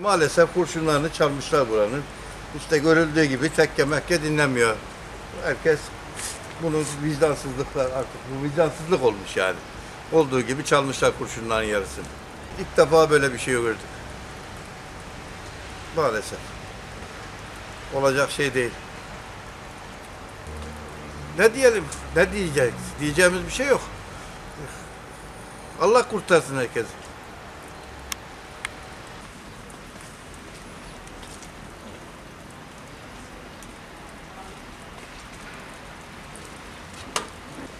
Maalesef kurşunlarını çalmışlar buranın. İşte görüldüğü gibi tekke mekke dinlemiyor. Herkes bunun vicdansızlıklar artık bu vicdansızlık olmuş yani. Olduğu gibi çalmışlar kurşunların yarısını. İlk defa böyle bir şey gördük. Maalesef. Olacak şey değil. Ne diyelim? Ne diyeceğiz? Diyeceğimiz bir şey yok. Allah kurtarsın herkesi.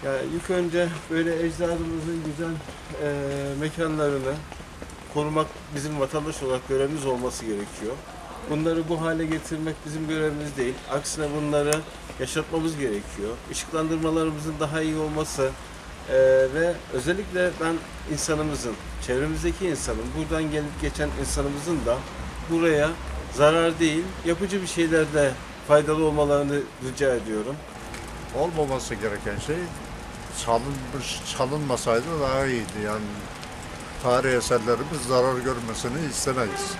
Ya ilk önce böyle ecdadımızın güzel eee, mekanlarını korumak bizim vatandaş olarak görevimiz olması gerekiyor. Bunları bu hale getirmek bizim görevimiz değil. Aksine bunları yaşatmamız gerekiyor. Işıklandırmalarımızın daha iyi olması eee, ve özellikle ben insanımızın, çevremizdeki insanın, buradan gelip geçen insanımızın da buraya zarar değil, yapıcı bir şeylerde faydalı olmalarını rica ediyorum. olmaması gereken şey çalınmış, çalınmasaydı daha iyiydi. Yani tarihi eserlerimiz zarar görmesini istemeyiz.